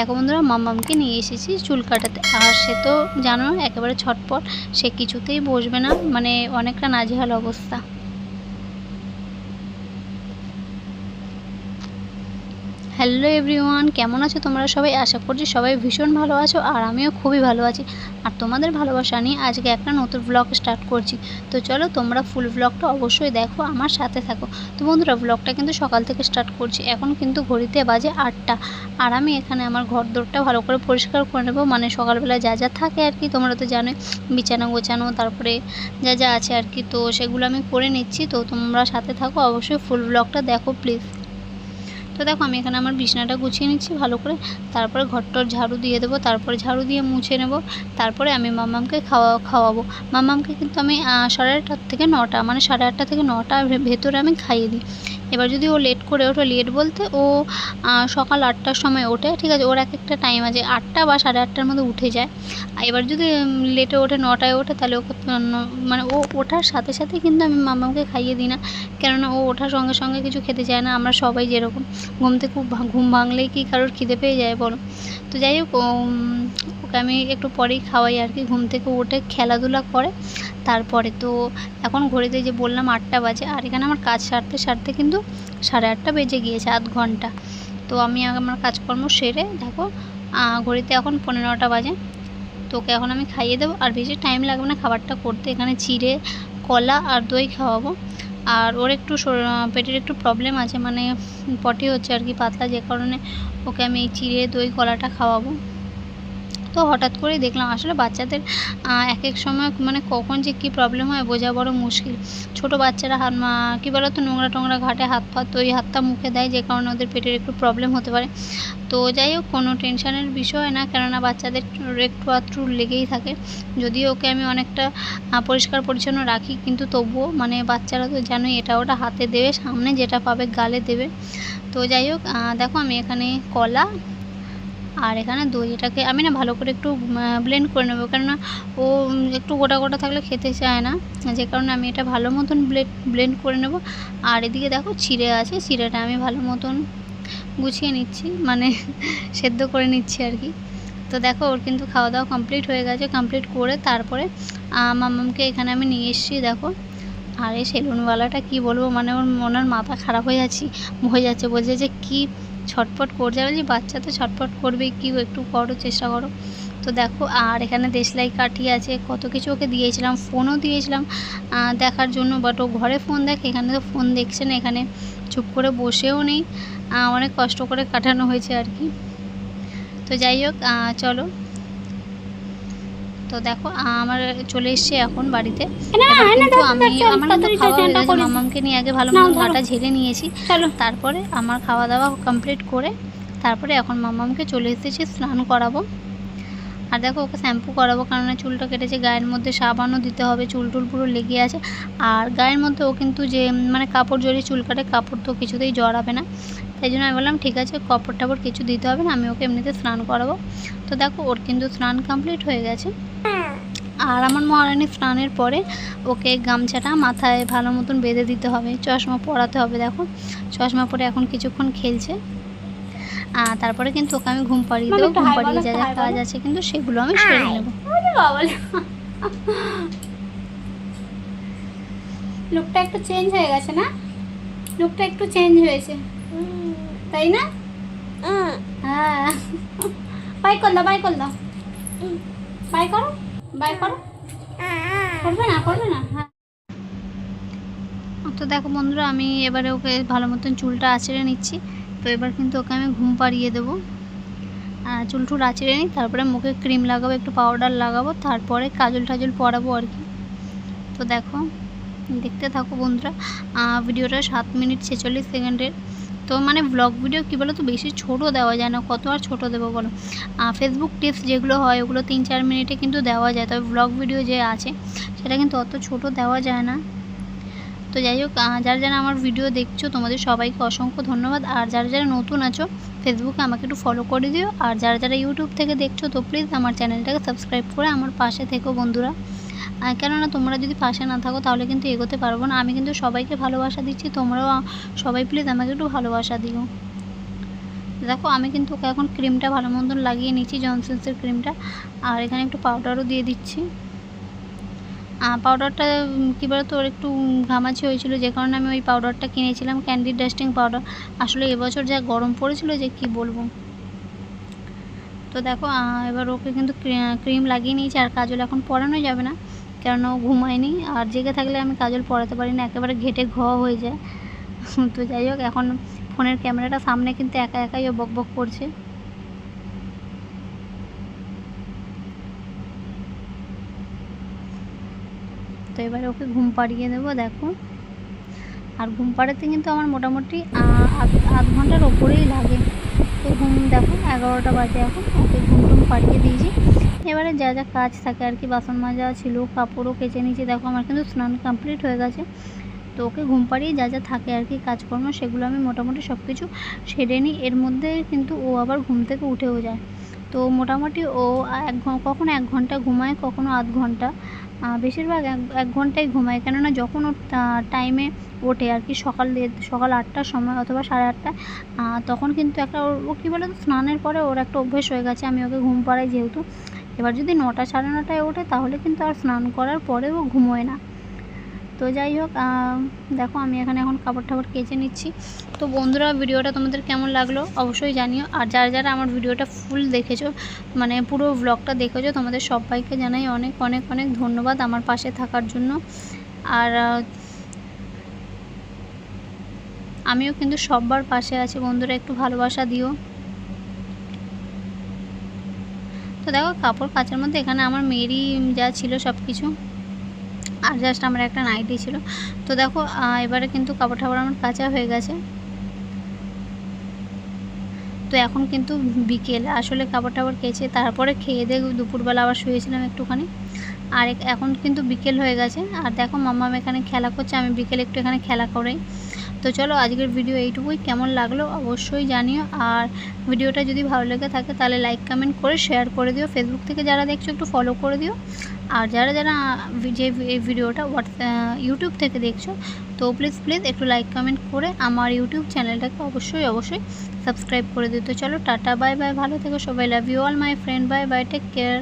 দেখো বন্ধুরা মামামকে নিয়ে এসেছি চুল কাটাতে। আর সে তো জানো একেবারে ছটপট, সে কিছুতেই বসবে না। মানে অনেকটা নাজেহাল অবস্থা। হ্যালো এভরিওয়ান, কেমন আছো তোমরা সবাই? আশা করছি সবাই ভীষণ ভালো আছো আর আমিও খুবই ভালো আছি। আর তোমাদের ভালোবাসা নিয়ে আজকে একটা নতুন ব্লগ স্টার্ট করছি। তো চলো তোমরা ফুল ব্লগটা অবশ্যই দেখো, আমার সাথে থাকো। তো বন্ধুরা ব্লগটা কিন্তু সকাল থেকে স্টার্ট করছি। এখন কিন্তু ঘড়িতে বাজে আটটা। আর আমি এখানে আমার ঘর দোরটা ভালো করে পরিষ্কার করে নেব। মানে সকালবেলা যা যা থাকে আর কি, তোমরা তো জানোই, বিছানা গোছানো, তারপরে যা যা আছে আর কি। তো সেগুলো আমি করে নিচ্ছি। তো তোমরা সাথে থাকো, অবশ্যই ফুল ব্লগটা দেখো প্লিজ তো দেখো আমি এখানে আমার বিছনাটা গুছিয়ে নিচ্ছি ভালো করে। তারপরে ঘরটর ঝাড়ু দিয়ে দেবো, তারপরে ঝাড়ু দিয়ে মুছে নেব, তারপরে আমি মামামকে খাওয়া খাওয়াবো। মামামকে কিন্তু আমি সাড়ে আটটার থেকে নটা মানে সাড়ে আটটা থেকে নটা ভেতরে আমি খাইয়ে দিই। এবার যদি ও লেট করে ওঠে লেট বলতে ও সকাল আটটার সময় ওঠে, ঠিক আছে? ওর এক একটা টাইম আছে, আটটা বা সাড়ে আটটার মধ্যে উঠে যায়। এবার যদি লেটে ওঠে, নটায় ওঠে, তাহলে ওকে মানে ও ওঠার সাথে সাথে কিন্তু আমি মাম্মামকে খাইয়ে দিই না। কেননা ও ওঠার সঙ্গে সঙ্গে কিছু খেতে চায় না, আমরা সবাই যেরকম। ঘুম থেকে ঘুম ভাঙলেই কি কারোর খিদে পেয়ে যায়, বলো? তো যাই হোক ওকে আমি একটু পরেই খাওয়াই আর কি। ঘুম থেকে উঠে খেলাধুলা করে তারপরে তো এখন ঘড়িতে যে বললাম আটটা বাজে, আর এখানে আমার কাজ সারতে সারতে কিন্তু সাড়ে আটটা বেজে গিয়েছে, আধ ঘণ্টা। তো আমি আমার কাজকর্ম সেরে দেখো ঘড়িতে এখন পনেরোটা বাজে। তো ওকে এখন আমি খাইয়ে দেবো, আর বেশি টাইম লাগবে না খাবারটা করতে। এখানে চিড়ে, কলা আর দই খাওয়াবো। আর ওর একটু পেটের একটু প্রবলেম আছে মানে পটি হচ্ছে আর কি পাতলা, যে কারণে ওকে আমি এই চিড়ে, দই, কলাটা খাওয়াবো। তো হঠাৎ করেই দেখলাম, আসলে বাচ্চাদের এক এক সময় মানে কখন যে কী প্রবলেম হয় বোঝা বড় মুশকিল। ছোট বাচ্চারা হাত কী বলো তো নোংরা টোংরা ঘাটে হাত ফাত তো ওই হাতটা মুখে দেয়, যে কারণে ওদের পেটের একটু প্রবলেম হতে পারে। তো যাই হোক, কোনো টেনশনের বিষয় না, কেননা বাচ্চাদের একটু আধটু লেগেই থাকে। যদিও ওকে আমি অনেকটা পরিষ্কার পরিচ্ছন্ন রাখি, কিন্তু তবুও মানে বাচ্চারা তো জানোই, এটা ওটা হাতে দেবে, সামনে যেটা পাবে গালে দেবে। তো যাই হোক দেখো আমি এখানে কলা আর এখানে দইটাকে আমি না ভালো করে একটু ব্লেন্ড করে নেব। কেননা ও একটু গোটা গোটা থাকলে খেতে চায় না। যে কারণে আমি এটা ভালো মতন ব্লেড ব্লেন্ড করে নেব। আর এদিকে দেখো চিড়ে আছে। চিড়েটা আমি ভালো মতন গুছিয়ে নিচ্ছি। মানে সেদ্ধ করে নিচ্ছি আর কি। তো দেখো ওর কিন্তু খাওয়া দাওয়া কমপ্লিট হয়ে গেছে। কমপ্লিট করে তারপরে আহ, মাম্মামকে এখানে আমি নিয়ে এসেছি দেখো। আর এই সেলুনওয়ালাটা কী বলব? মানে ওর ওনার মাথা খারাপ হয়ে যাচ্ছি। হয়ে যাচ্ছে বলছে যে কী ছটফট করছে যাবে যে বাচ্চা তো ছটফট করবে, কি একটু করো, চেষ্টা করো। তো দেখো, আর এখানে দেশলাই কাঠি আছে, কত কিছু ওকে দিয়েছিলাম, ফোনও দিয়েছিলাম দেখার জন্য বাট ও ঘরে ফোন দেখে, এখানে তো ফোন দেখছে না, এখানে চুপ করে বসেও নেই। অনেক কষ্ট করে কাটানো হয়েছে আর কি। তো যাই হোক চলো। তো দেখো আমার চলে এসছে এখন বাড়িতে। কিন্তু আমি আমার কিন্তু খাওয়া হয়ে গেছে। মামামকে নিয়ে আগে ভালো মতো ঘাটা ঝেড়ে নিয়েছি। তারপরে আমার খাওয়া দাওয়া কমপ্লিট করে তারপরে এখন মামামকে চলে এসেছি স্নান করাবো। আর দেখো ওকে শ্যাম্পু করাবো কারণ চুলটা কেটেছে। গায়ের মধ্যে সাবানও দিতে হবে চুল টুল পুরো লেগে আছে। আর গায়ের মধ্যে ও কিন্তু যে মানে কাপড় জড়িয়ে চুল কাটে কাপড় তো কিছুতেই জড়াবে না। তাই জন্য আমি বললাম ঠিক আছে কাপড় টাপড় কিছু দিতে হবে না আমি ওকে এমনিতে স্নান করাবো। তো দেখো ওর কিন্তু স্নান কমপ্লিট হয়ে গেছে। আর আমার মহারানী স্নানের পরে ওকে গামছাটা মাথায় ভালো মতন বেঁধে দিতে হবে চশমা পরাতে হবে দেখো। চশমা পরে এখন কিছুক্ষণ খেলছে। আর তারপরে কিন্তু ওকে আমি ঘুম পাড়িয়ে দেবো ঘুম পাড়িয়ে যা যা কাজ আছে কিন্তু সেগুলো আমি সেরে নেব। লুকটা একটু চেঞ্জ হয়ে গেছে না? লুকটা একটু চেঞ্জ হয়েছে। তাই না? হ্যাঁ। বাই কর বাই কর বাই করো বাই করো। করবে না করবে না হ্যাঁ। তো দেখো বন্ধুরা আমি এবারে ওকে ভালো মতন চুলটা আঁচড়ে নিচ্ছি। তো এবার কিন্তু ওকে আমি ঘুম পাড়িয়ে দেবো। আর চুল টুল আঁচড়ে নিই তারপরে মুখে ক্রিম লাগাবো একটু পাউডার লাগাবো তারপরে কাজল টাজল পরাবো আর কি। তো দেখো দেখতে থাকো বন্ধুরা। ভিডিওটা সাত মিনিট ছেচল্লিশ সেকেন্ডের। তো মানে ব্লগ ভিডিও কী বলো তো বেশি ছোটো দেওয়া যায় না। কত আর ছোটো দেবো বলো? ফেসবুক টিপস যেগুলো হয়, ওগুলো তিন চার মিনিটে কিন্তু দেওয়া যায়। তবে ব্লগ ভিডিও যে আছে, সেটা কিন্তু অত ছোটো দেওয়া যায় না। তো যাই হোক যারা যারা আমার ভিডিও দেখছ, তোমাদের সবাইকে অসংখ্য ধন্যবাদ। আর যারা যারা নতুন আছো ফেসবুকে আমাকে একটু ফলো করে দিও। আর যারা যারা ইউটিউব থেকে দেখছ, তো প্লিজ আমার চ্যানেলটাকে সাবস্ক্রাইব করে আমার পাশে থেকো বন্ধুরা। কেননা তোমরা যদি পাশে না থাকো তাহলে কিন্তু এগোতে পারব না। আমি কিন্তু সবাইকে ভালোবাসা দিচ্ছি, তোমরাও সবাই প্লিজ আমাকে একটু ভালোবাসা দিও। দেখো, আমি কিন্তু এখন ক্রিমটা ভালো মতন লাগিয়ে নিচ্ছি জনসন্সের ক্রিমটা আর এখানে একটু পাউডারও দিয়ে দিচ্ছি। পাউডারটা কী বলতো, ওর একটু ঘামাচি হয়েছিল, যে কারণে আমি ওই পাউডারটা কিনেছিলাম ক্যান্ডি ডাস্টিং পাউডার আসলে এবছর যা গরম পড়েছিল যে কি বলব। তো দেখো এবার ওকে কিন্তু ক্রিম লাগিয়ে নিয়েছি, আর কাজল এখন পরানো যাবে না। কেননা ও ঘুমায়নি। আর জেগে থাকলে আমি কাজল পড়াতে পারি না, একেবারে ঘেটে ঘ হয়ে যায়। তো যাই হোক, এখন ফোনের ক্যামেরাটা সামনে কিন্তু একা একাই ও বক বক করছে। তো এবারে ওকে ঘুম পাড়িয়ে দেবো, দেখো। আর ঘুম পাড়াতে কিন্তু আমার মোটামুটি আধ ঘণ্টার ওপরেই লাগে। তো ঘুম, দেখো, এগারোটা বাজে এখন, ওকে ঘুম টুম পাড়িয়ে দিয়েছি। এবারে যা যা কাজ থাকে আর কি, বাসন মাজা ছিল, কাপড়ও কেচে নিয়েছি। দেখো আমার কিন্তু স্নান কমপ্লিট হয়ে গেছে। তো ওকে ঘুম পাড়িয়ে যা যা থাকে আর কি, কাজকর্ম, সেগুলো আমি মোটামুটি সব কিছু সেরে নিই। এর মধ্যে কিন্তু ও আবার ঘুম থেকে উঠেও যায়। তো মোটামুটি ও এক কখনো এক ঘণ্টা ঘুমায়, কখনো আধ ঘণ্টা। বেশিরভাগ এক ঘন্টাই ঘুমায়। কেননা যখন ওর টাইমে ওঠে আর কি, সকাল সকাল আটটার সময় অথবা সাড়ে আটটায় তখন কিন্তু একটা ও কী বলে স্নানের পরে ওর একটা অভ্যেস হয়ে গেছে। আমি ওকে ঘুম পাড়াই যেহেতু। এবার যদি নটা সাড়ে নটায় ওঠে, তাহলে কিন্তু আর স্নান করার পরেও ঘুমোয় না। তো যাই হোক দেখো আমি এখানে এখন কাপড় টাপড় কেচে নিচ্ছি। তো বন্ধুরা, ভিডিওটা তোমাদের কেমন লাগল অবশ্যই জানিও। আর যারা যারা আমার ভিডিওটা ফুল দেখেছ মানে পুরো ব্লগটা দেখেছ, তোমাদের সবাইকে জানাই অনেক অনেক অনেক ধন্যবাদ আমার পাশে থাকার জন্য। আর, আমিও কিন্তু সববার পাশে আছি। বন্ধুরা, একটু ভালোবাসা দিও তো দেখো কাপড় কাচার মধ্যে এখানে আমার মেয়েরই যা ছিল সব কিছু আর জাস্ট আমার একটা নাইটি ছিল। তো দেখো এবারে কিন্তু কাপড় ঠাপড় আমার কাঁচা হয়ে গেছে। তো এখন কিন্তু বিকেল, আসলে কাপড় টাপড় কেচে তারপরে খেয়ে দিয়ে দুপুরবেলা আবার শুয়েছিলাম একটুখানি। আর এখন কিন্তু বিকেল হয়ে গেছে। আর দেখো মাম্মাম এখানে খেলা করছে, আমি বিকেল একটু এখানে খেলা করেই। তো চলো আজকের ভিডিও এইটুকুই। কেমন লাগল অবশ্যই জানিও। আর ভিডিওটা যদি ভালো লেগে থাকে তাহলে লাইক কমেন্ট করে শেয়ার করে দিও। ফেসবুক থেকে যারা দেখছ একটু ফলো করে দিও। আর যারা যারা যে এই ভিডিওটা হোয়াটসঅ্যাপ ইউটিউব থেকে দেখছ, তো প্লিজ প্লিজ একটু লাইক কমেন্ট করে আমার ইউটিউব চ্যানেলটাকে অবশ্যই অবশ্যই সাবস্ক্রাইব করে দিও। তো চলো, টাটা বাই বাই ভালো থেকো সবাই। Love you all my friend bye bye take care